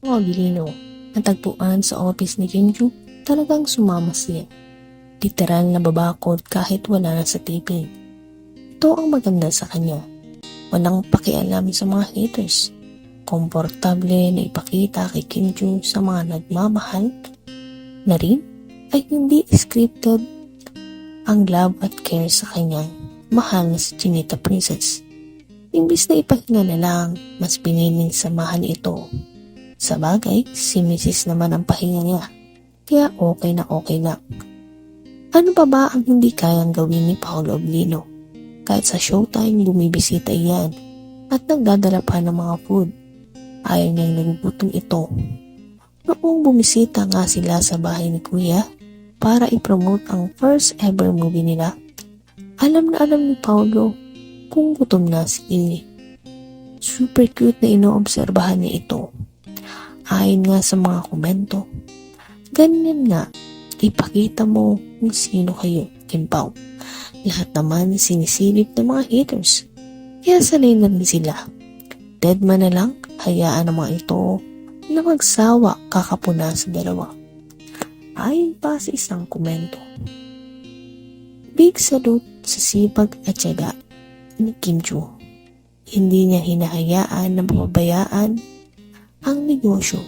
Mga Bilino, natagpuan sa office ni Kinju, talagang sumama siya. Literal na babakod kahit wala na sa TV. Ito ang maganda sa kanya. Walang pakialam sa mga haters. Komportable na ipakita kay Kinju sa mga nagmamahal na rin ay hindi scripted ang love at care sa kanyang mahal na si Chinita Princess. Imbis na ipahinga na lang, mas piniling samahan ito. Sa bagay, si Mrs. naman ang pahinga niya. Kaya okay na okay lang. Ano pa ba ang hindi kayang gawin ni Paolo Oblino? Kahit sa showtime, bumibisita iyan at nagdadala pa ng mga food. Ayaw niyang nagugutom ito. Noong bumisita nga sila sa bahay ni Kuya para ipromote ang first ever movie nila, alam na alam ni Paolo kung gutom na si Lily. Super cute na inoobserbahan niya ito. Ayon nga sa mga komento, ganyan nga, ipakita mo kung sino kayo, Kimpaw. Lahat naman sinisilip ng mga haters. Kaya sanay na rin sila. Dead man na lang, hayaan ng mga ito na magsawa kakapuna sa dalawa. Ayon pa sa isang komento. Big salute sa sipag at tiyaga ni Kim Joo. Hindi niya hinahayaan na mapabayaan ang negosyo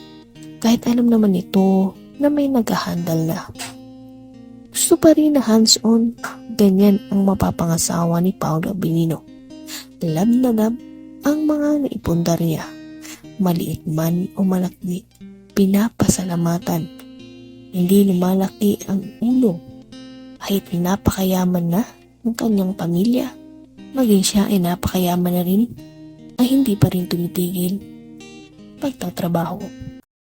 kahit alam naman ito na may nag-handle na. Gusto pa rin na hands-on, ganyan ang mapapangasawa ni Paolo Benino. Lab na lab ang mga naipundar niya. Maliit man o malaki, pinapasalamatan. Hindi lumalaki ang ulo. Kahit napakayaman na ng kanyang pamilya, maging siya ay napakayaman na rin, ay hindi pa rin tumitigil pagtatrabaho.